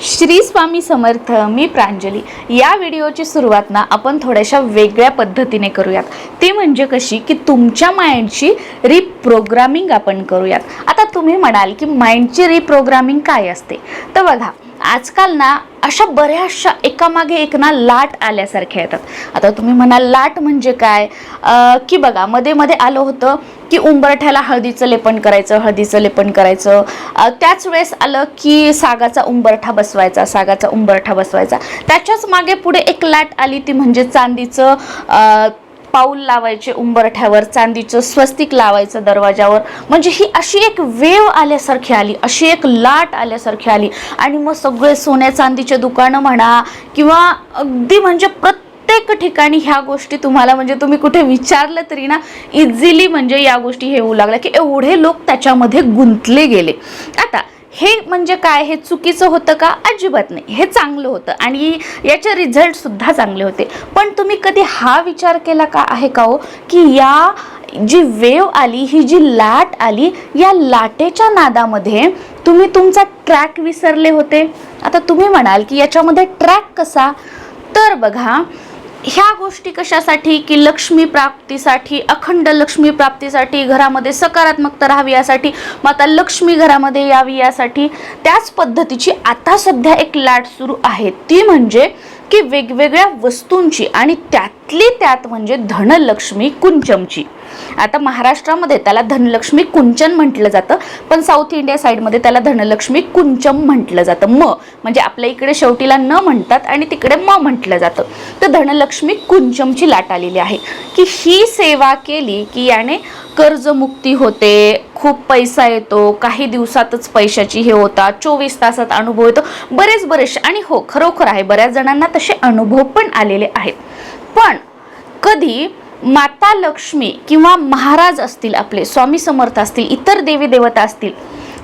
श्री स्वामी समर्थ मी प्रांजली. या व्हिडिओची सुरुवात ना आपण थोड्याशा वेगळ्या पद्धतीने करूयात. ती म्हणजे कशी? की तुमच्या माइंडची रिप्रोग्रामिंग आपण करूयात. आता तुम्ही म्हणाल की माइंडची रिप्रोग्रामिंग काय असते? तर बघा आजकाल ना अशा बऱ्याचशा एकामागे एक ना लाट आल्यासारख्या येतात. आता तुम्ही म्हणाल लाट म्हणजे काय? की बघा मध्ये मध्ये आलं होतं की उंबरठ्याला हळदीचं लेपन करायचं हळदीचं लेपन करायचं. त्याच वेळेस आलं की सागाचा उंबरठा बसवायचा सागाचा उंबरठा बसवायचा. त्याच्याच मागे पुढे एक लाट आली ती म्हणजे चांदीचं पाऊल लावायचे उंबरठ्यावर चांदीचं स्वस्तिक लावायचं दरवाजावर. म्हणजे ही अशी एक वेव आल्यासारखी आली अशी एक लाट आल्यासारखी आली. आणि मग सगळे सोन्या चांदीचे दुकानं म्हणा किंवा अगदी म्हणजे प्रत्येक ठिकाणी ह्या गोष्टी तुम्हाला म्हणजे तुम्ही कुठे विचारलं तरी ना इझिली म्हणजे या गोष्टी हे होऊ लागल्या की एवढे लोक त्याच्यामध्ये गुंतले गेले. आता हे म्हणजे काय? हे चुकीचं होतं का? अजिबात नाही. हे चांगलं होतं आणि याचे रिझल्टसुद्धा चांगले होते. पण तुम्ही कधी हा विचार केला का आहे का हो? की या जी वेव आली ही जी लाट आली या लाटेच्या नादामध्ये तुम्ही तुमचा ट्रॅक विसरले होते? आता तुम्ही म्हणाल की याच्यामध्ये ट्रॅक कसा? तर बघा ह्या गोष्टी कशासाठी? की लक्ष्मी प्राप्तीसाठी अखंड लक्ष्मी प्राप्तीसाठी घरामध्ये सकारात्मकता राहावी यासाठी माता लक्ष्मी घरामध्ये यावी यासाठी त्याच पद्धतीची आता सध्या एक लाट सुरू आहे. ती म्हणजे की वेगवेगळ्या वस्तूंची आणि त्यातली त्यात म्हणजे धनलक्ष्मी कुंचमची. आता महाराष्ट्रामध्ये त्याला धनलक्ष्मी कुंचन म्हटलं जातं पण साऊथ इंडिया साईडमध्ये त्याला धनलक्ष्मी कुंचम म्हटलं जातं. म म्हणजे आपल्या इकडे शेवटीला न म्हणतात आणि तिकडे म म्हटलं जातं. तर धनलक्ष्मी कुंचमची लाट आलेली आहे. की ही सेवा केली की याने कर्जमुक्ती होते खूप पैसा येतो काही दिवसातच पैशाची हे होता चोवीस तासात अनुभव येतो बरेच बरेचसे आणि हो खरोखर आहे बऱ्याच जणांना तसे अनुभव पण आलेले आहेत. पण कधी माता लक्ष्मी किंवा महाराज असतील आपले स्वामी समर्थ असतील इतर देवी देवता असतील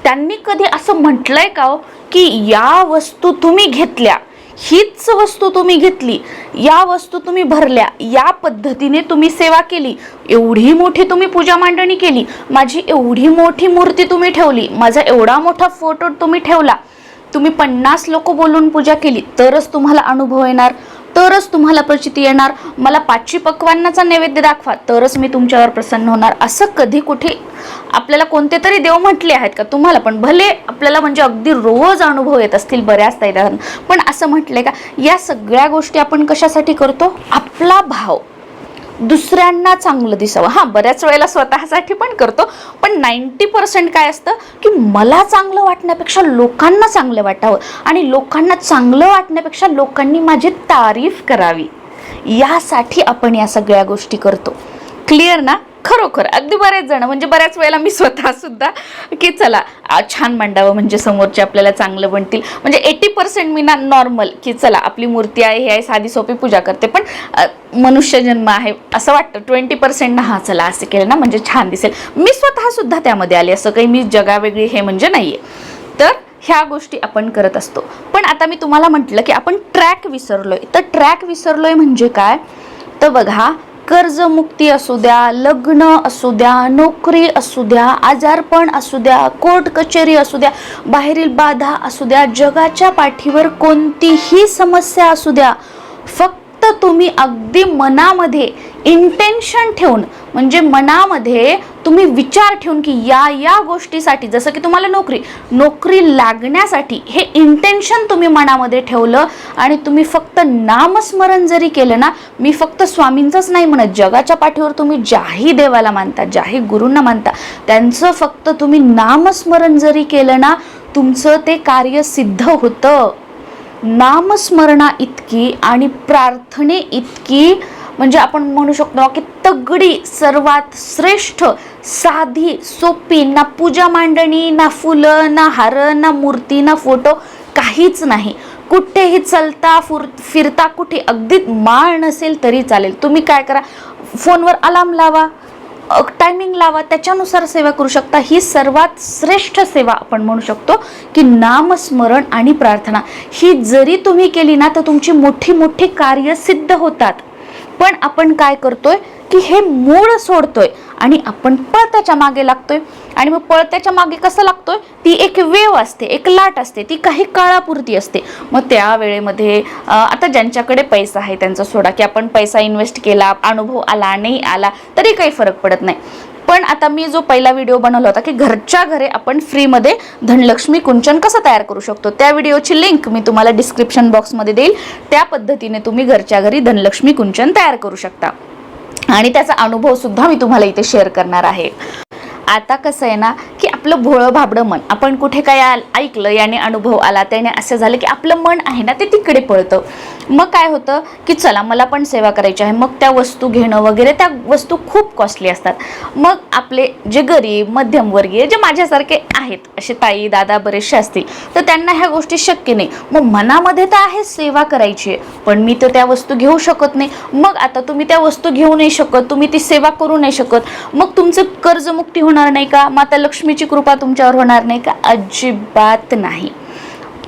त्यांनी कधी असं म्हटलंय का हो की या वस्तू तुम्ही घेतल्या हीच वस्तू तुम्ही घेतली या वस्तू तुम्ही भरल्या या पद्धतीने तुम्ही सेवा केली एवढी मोठी तुम्ही पूजा मांडणी केली माझी एवढी मोठी मूर्ती तुम्ही ठेवली माझा एवढा मोठा फोटो तुम्ही ठेवला तुम्ही पन्नास लोक बोलून पूजा केली तरच तुम्हाला अनुभव येणार. तरच तुम्हाला प्रचिती येणार. मला पाचवी पक्वान्नाचा नैवेद्य दाखवा तरच मी तुमच्यावर प्रसन्न होणार. असं कधी कुठे आपल्याला कोणते तरी देव म्हटले आहेत का तुम्हाला? पण भले आपल्याला म्हणजे अगदी रोज अनुभव येत असतील बऱ्याच तैदान पण असं म्हटलंय का या सगळ्या गोष्टी आपण कशासाठी करतो? आपला भाव. दुसऱ्यांना चांगलं दिसावं. हां बऱ्याच वेळेला स्वतःसाठी पण करतो पण नाईंटी पर्सेंट काय असतं की मला चांगलं वाटण्यापेक्षा लोकांना चांगलं वाटावं आणि लोकांना चांगलं वाटण्यापेक्षा लोकांनी माझी तारीफ करावी. यासाठी आपण या सगळ्या गोष्टी करतो. क्लिअर ना? खरोखर. अगदी बरेच जण म्हणजे बऱ्याच वेळेला मी स्वतः सुद्धा की चला छान मांडावं म्हणजे समोरचे आपल्याला चांगलं बनतील म्हणजे एटी पर्सेंट मी ना नॉर्मल की चला आपली मूर्ती आहे हे आहे साधी सोपी पूजा करते. पण मनुष्य जन्म आहे असं वाटतं ट्वेंटी पर्सेंट ना हा चला असं केलं ना म्हणजे छान दिसेल. मी स्वतः सुद्धा त्यामध्ये आले असं काही मी जगावेगळी हे म्हणजे नाहीये. तर ह्या गोष्टी आपण करत असतो. पण आता मी तुम्हाला म्हटलं की आपण ट्रॅक विसरलोय. तर ट्रॅक विसरलोय म्हणजे काय? तर बघा कर्जमुक्ती असू द्या लग्न असू द्या नोकरी असू द्या आजारपण असू द्या कोर्ट कचेरी असू द्या बाहेरील बाधा असू द्या जगाच्या पाठीवर कोणतीही समस्या असू द्या फक्त तुम्ही अगदी मनामध्ये इंटेन्शन ठेवून म्हणजे मनामध्ये तुम्ही विचार ठेवून की या या गोष्टीसाठी जसं की तुम्हाला नोकरी नोकरी लागण्यासाठी हे इंटेन्शन तुम्ही मनामध्ये ठेवलं आणि तुम्ही फक्त नामस्मरण जरी केलं ना मी फक्त स्वामींचंच नाही म्हणत. जगाच्या पाठीवर तुम्ही ज्याही देवाला मानता ज्याही गुरूंना मानता त्यांचं फक्त तुम्ही नामस्मरण जरी केलं ना तुमचं ते कार्य सिद्ध होतं. नामस्मरणा इतकी आणि प्रार्थने इतकी म्हणजे आपण म्हणू शकतो की तगडी सर्वात श्रेष्ठ साधी सोपी ना पूजा मांडणी ना फुलं ना हार ना मूर्ती ना फोटो काहीच नाही. कुठेही चलता फुर फिरता कुठे अगदी माळ नसेल तरी चालेल. तुम्ही काय करा फोनवर अलार्म लावा टायमिंग लावा त्याच्यानुसार सेवा करू शकता. ही सर्वात श्रेष्ठ सेवा आपण म्हणू शकतो की नामस्मरण आणि प्रार्थना. ही जरी तुम्ही केली ना तर तुमची मोठी मोठी कार्य सिद्ध होतात. पण आपण काय करतोय की हे मूळ सोडतोय आणि आपण पळत्याच्या मागे लागतोय. आणि मग पळत्याच्या मागे कसं लागतोय? ती एक वेव असते एक लाट असते ती काही काळापुरती असते. मग त्या वेळेमध्ये आता ज्यांच्याकडे पैसा आहे त्यांचा सोडा की आपण पैसा इन्व्हेस्ट केला अनुभव आला नाही आला तरी काही फरक पडत नाही. पण आता मी जो पहिला व्हिडिओ बनवला होता की घरच्या घरी आपण फ्रीमध्ये धनलक्ष्मी कुंचन कसं तयार करू शकतो त्या व्हिडिओची लिंक मी तुम्हाला डिस्क्रिप्शन बॉक्समध्ये देईल. त्या पद्धतीने तुम्ही घरच्या घरी धनलक्ष्मी कुंचन तयार करू शकता. आणि त्याचा अनुभव सुद्धा मी तुम्हाला इथे शेअर करणार आहे. आता कसं आहे ना की आपलं भोळं भाबडं मन. आपण कुठे काय ऐकलं याने अनुभव आला त्याने असं झालं की आपलं मन आहे ना ते तिकडे पळतं. मग काय होतं की चला मला पण सेवा करायची आहे. मग त्या वस्तू घेणं वगैरे त्या वस्तू खूप कॉस्टली असतात. मग आपले जे गरीब मध्यमवर्गीय जे माझ्यासारखे आहेत असे ताई दादा बरेचसे असतील तर त्यांना ह्या गोष्टी शक्य नाही. मग मनामध्ये तर आहे सेवा करायची आहे पण मी तर त्या वस्तू घेऊ शकत नाही. मग आता तुम्ही त्या वस्तू घेऊ नाही शकत तुम्ही ती सेवा करू नाही शकत. मग तुमचं कर्जमुक्ती होणार नाही का? माता लक्ष्मीची कृपा तुमच्यावर होणार नाही का? अजिबात नाही.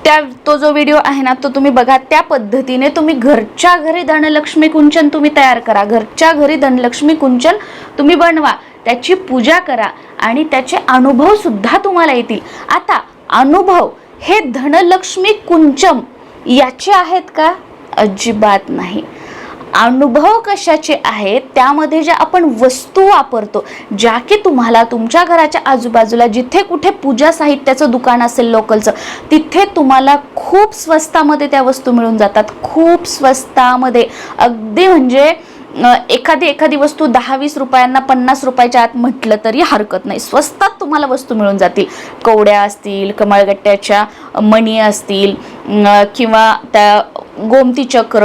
त्या तो जो व्हिडिओ आहे ना तो तुम्ही बघा त्या पद्धतीने तुम्ही घरच्या घरी धनलक्ष्मी कुंचन तुम्ही तयार करा. घरच्या घरी धनलक्ष्मी कुंचन तुम्ही बनवा. त्याची पूजा करा आणि त्याचे अनुभव सुद्धा तुम्हाला येतील. आता अनुभव हे धनलक्ष्मी कुंचम याचे आहेत का? अजिबात नाही. अनुभव कशाचे आहेत त्यामध्ये ज्या आपण वस्तू वापरतो ज्या की तुम्हाला तुमच्या घराच्या आजूबाजूला जिथे कुठे पूजा साहित्याचं दुकान असेल लोकलचं तिथे तुम्हाला खूप स्वस्तामध्ये त्या वस्तू मिळून जातात. खूप स्वस्तामध्ये. अगदी म्हणजे एखादी एखादी वस्तू दहा वीस रुपयांना पन्नास रुपयाच्या आत म्हटलं तरी हरकत नाही. स्वस्तात तुम्हाला वस्तू मिळून जातील. कवड्या असतील कमळगट्ट्याच्या मणी असतील किंवा त्या गोमती चक्र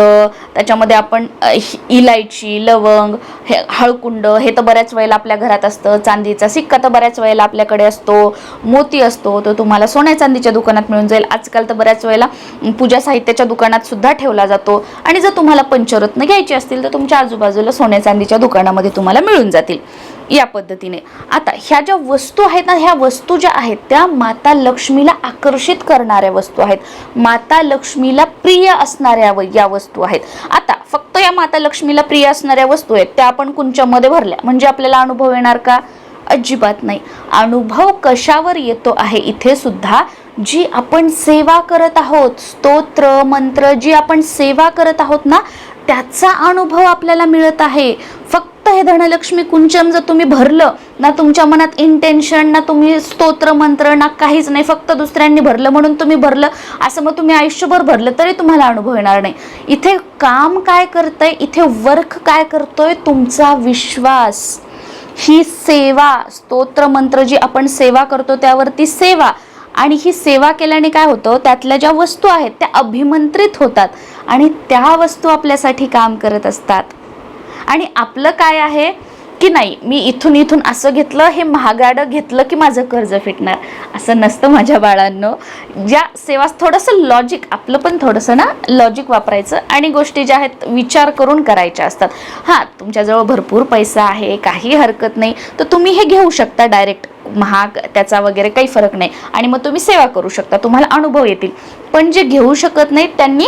त्याच्यामध्ये आपण इलायची लवंग हे हळकुंड हे तर बऱ्याच वेळेला आपल्या घरात असतं. चांदीचा सिक्का तर बऱ्याच वेळेला आपल्याकडे असतो. मोती असतो तो तुम्हाला सोन्या चांदीच्या दुकानात मिळून जाईल. आजकाल तर बऱ्याच वेळेला पूजा साहित्याच्या दुकानात सुद्धा ठेवला जातो. आणि जर तुम्हाला पंचरत्न घ्यायची असतील तर तुमच्या आजूबाजूला सोन्या चांदीच्या दुकानामध्ये तुम्हाला मिळून जातील. या पद्धतीने. आता ह्या ज्या वस्तू आहेत ना ह्या वस्तू ज्या आहेत त्या माता लक्ष्मीला आकर्षित करणाऱ्या वस्तू आहेत. माता लक्ष्मीला प्रिय असणाऱ्या या वस्तू आहेत. आता फक्त या माता लक्ष्मीला प्रिय असणाऱ्या वस्तू आहेत त्या आपण कुंच्यामध्ये भरल्या. म्हणजे आपल्याला अनुभव येणार का? अजिबात नाही. अनुभव कशावर येतो आहे इथे सुद्धा जी आपण सेवा करत आहोत स्तोत्र मंत्र जी आपण सेवा करत आहोत ना त्याचा अनुभव आपल्याला मिळत आहे. फक्त हे धनलक्ष्मी कुंचम जर तुम्ही भरलं ना तुमच्या मनात इंटेन्शन ना तुम्ही स्तोत्र मंत्र ना काहीच नाही फक्त दुसऱ्यांनी भरलं म्हणून तुम्ही भरलं असं मग तुम्ही आयुष्यभर भरलं तरी तुम्हाला अनुभव येणार नाही. इथे काम काय करतंय इथे वर्क काय करतोय तुमचा विश्वास. ही सेवा स्तोत्र मंत्र जी आपण सेवा करतो त्यावरती सेवा. आणि ही सेवा केल्याने काय होतं त्यातल्या ज्या वस्तू आहेत त्या अभिमंत्रित होतात. आणि त्या वस्तू आपल्यासाठी काम करत असतात. आणि आपलं काय आहे की नाही मी इथून इथून असं घेतलं हे महागाडं घेतलं की माझं कर्ज फिटणार. असं नसतं माझ्या बाळांनो. ज्या सेवा थोडंसं लॉजिक आपलं पण थोडंसं ना लॉजिक वापरायचं आणि गोष्टी ज्या आहेत विचार करून करायच्या असतात. हां तुमच्याजवळ भरपूर पैसा आहे काही हरकत नाही तर तुम्ही हे घेऊ शकता डायरेक्ट महाग त्याचा वगैरे काही फरक नाही. आणि मग तुम्ही सेवा करू शकता तुम्हाला अनुभव येतील. पण जे घेऊ शकत नाहीत त्यांनी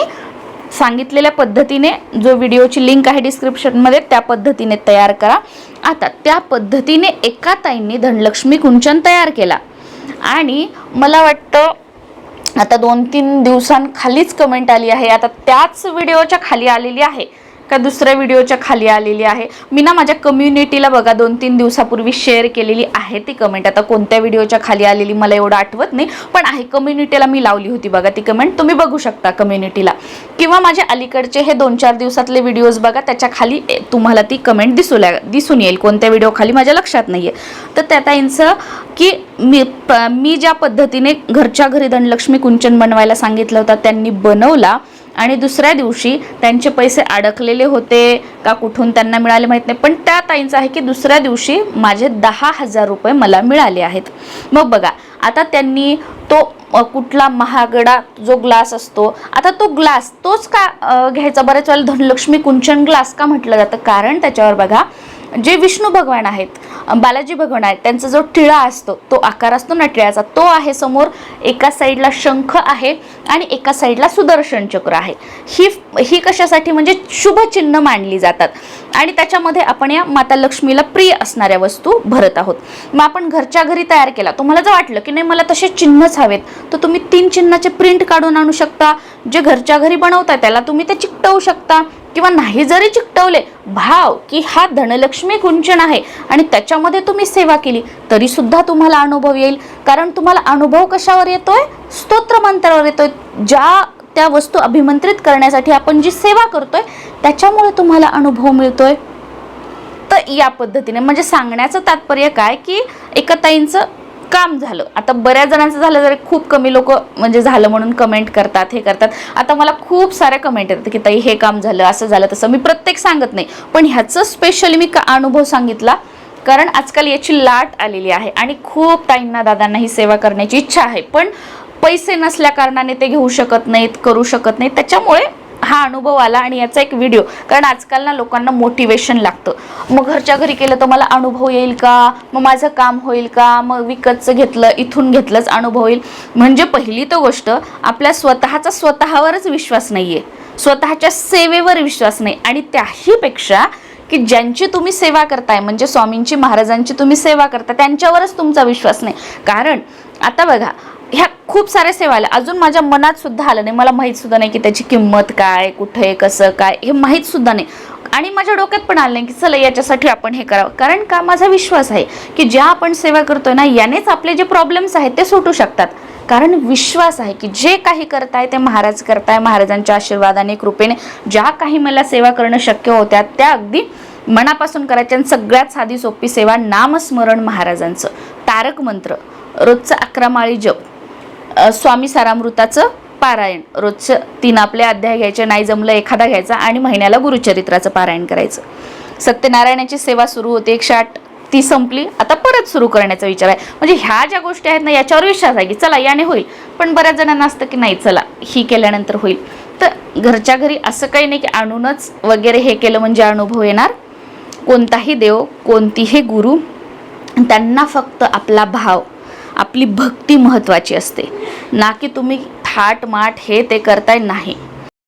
सांगितलेल्या पद्धतीने जो व्हिडिओची लिंक आहे डिस्क्रिप्शनमध्ये त्या पद्धतीने तयार करा. आता त्या पद्धतीने एका ताईंनी धनलक्ष्मी कुंचन तयार केला. आणि मला वाटतं आता दोन तीन दिवसांखालीच कमेंट आली आहे. आता त्याच व्हिडिओच्या खाली आलेली आहे. का दुसऱ्या व्हिडिओच्या खाली आलेली आहे. मी ना माझ्या कम्युनिटीला बघा दोन तीन दिवसापूर्वी शेअर केलेली आहे ती कमेंट आता कोणत्या व्हिडिओच्या खाली आलेली मला एवढं आठवत नाही पण आहे कम्युनिटीला मी लावली होती बघा ती कमेंट तुम्ही बघू शकता कम्युनिटीला किंवा माझ्या अलीकडचे हे दोन चार दिवसातले व्हिडिओज बघा त्याच्याखाली ए, तुम्हाला ती कमेंट दिसू लाग दिसून येईल. कोणत्या व्हिडिओ खाली माझ्या लक्षात नाही आहे तर त्या ताईंचं की मी प- मी ज्या पद्धतीने घरच्या घरी धनलक्ष्मी कुंचन बनवायला सांगितलं होतं त्यांनी बनवला आणि दुसऱ्या दिवशी त्यांचे पैसे अडकलेले होते का कुठून त्यांना मिळाले माहीत नाही. पण त्या ताईंचं आहे की दुसऱ्या दिवशी माझे दहा हजार रुपये मला मिळाले आहेत. मग बघा आता त्यांनी तो कुठला महागडा जो ग्लास असतो आता तो ग्लास तोच का घ्यायचा? बऱ्याच वेळेला धनलक्ष्मी कुंचन ग्लास का म्हटलं जातं? कारण त्याच्यावर बघा जे विष्णू भगवान आहेत बालाजी भगवान आहेत त्यांचा जो टिळा असतो तो आकार असतो ना टिळाचा तो आहे समोर एका साईडला शंख आहे आणि एका साईडला सुदर्शन चक्र आहे. ही ही कशासाठी म्हणजे शुभ चिन्ह मानली जातात. आणि त्याच्यामध्ये आपण या माता लक्ष्मीला प्रिय असणाऱ्या वस्तू भरत आहोत. मग आपण घरच्या घरी तयार केला तुम्हाला जर वाटलं की नाही मला तसे चिन्हच हवेत तर तुम्ही तीन चिन्हाचे प्रिंट काढून आणू शकता. जे घरच्या घरी बनवताय त्याला तुम्ही ते चिकटवू शकता. किंवा नाही जरी चिकटवले भाव की हा धनलक्ष्मी कुंचन आहे आणि त्याच्यामध्ये तुम्ही सेवा केली तरी सुद्धा तुम्हाला अनुभव येईल. कारण तुम्हाला अनुभव कशावर येतोय? स्तोत्र मंत्रावर येतोय. ज्या त्या वस्तू अभिमंत्रित करण्यासाठी आपण जी सेवा करतोय त्याच्यामुळे तुम्हाला अनुभव मिळतोय. तर या पद्धतीने म्हणजे सांगण्याचं तात्पर्य काय की एका ताईंचं काम झालं. आता बऱ्याच जणांचं झालं जरी खूप कमी लोक म्हणजे झालं म्हणून कमेंट करतात हे करतात. आता मला खूप साऱ्या कमेंट येतात की ताई हे काम झालं असं झालं तसं. मी प्रत्येक सांगत नाही. पण ह्याचं स्पेशली मी का अनुभव सांगितला? कारण आजकाल याची लाट आलेली आहे आणि खूप ताईंना दादांना ही सेवा करण्याची इच्छा आहे. पण पैसे नसल्या कारणाने ते घेऊ शकत नाहीत करू शकत नाहीत. त्याच्यामुळे हा अनुभव आला आणि याचा एक व्हिडिओ कारण आजकाल ना लोकांना मोटिवेशन लागतं. मग घरच्या घरी केलं तर मला अनुभव येईल का? मग माझं काम होईल का? मग विकतचं घेतलं इथून घेतलंच अनुभव येईल. म्हणजे पहिली तर गोष्ट आपल्या स्वतःचा स्वतःवरच विश्वास नाही आहे स्वतःच्या सेवेवर विश्वास नाही. आणि त्याहीपेक्षा की ज्यांची तुम्ही सेवा करताय म्हणजे स्वामींची महाराजांची तुम्ही सेवा करता त्यांच्यावरच तुमचा विश्वास नाही. कारण आता बघा ह्या खूप साऱ्या सेवा आल्या. अजून माझ्या मनात सुद्धा आलं नाही. मला माहीत सुद्धा नाही की त्याची किंमत काय कुठे कसं काय हे माहीत सुद्धा नाही. आणि माझ्या डोक्यात पण आलं नाही की चला याच्यासाठी आपण हे करावं. कारण का? माझा विश्वास आहे की ज्या आपण सेवा करतोय ना यानेच आपले जे प्रॉब्लेम्स आहेत ते सुटू शकतात. कारण विश्वास आहे की जे काही करताय ते महाराज करताय महाराजांच्या आशीर्वादाने कृपेने. ज्या काही मला सेवा करणं शक्य होत्या त्या अगदी मनापासून करायच्या आणि सगळ्यात साधी सोपी सेवा नामस्मरण महाराजांचं. तारक मंत्र. रोजचं अकरा माळी जप. स्वामी सारामृताचं पारायण. रोजचं तीन आपले अध्याय घ्यायचे नाही जमलं एखादा घ्यायचा आणि महिन्याला गुरुचरित्राचं पारायण करायचं. सत्यनारायणाची सेवा सुरू होते एकशे आठ ती संपली. आता परत सुरू करण्याचा विचार आहे. म्हणजे ह्या ज्या गोष्टी आहेत ना याच्यावर विश्वास आहे की चला याने होईल. पण बऱ्याच जणांना असतं की नाही चला ही केल्यानंतर होईल. तर घरच्या घरी असं काही नाही की आणूनच वगैरे हे केलं म्हणजे अनुभव येणार. कोणताही देव कोणतीही गुरु त्यांना फक्त आपला भाव आपली भक्ती महत्त्वाची असते. ना की तुम्ही थाट माट हे ते करताय नाही.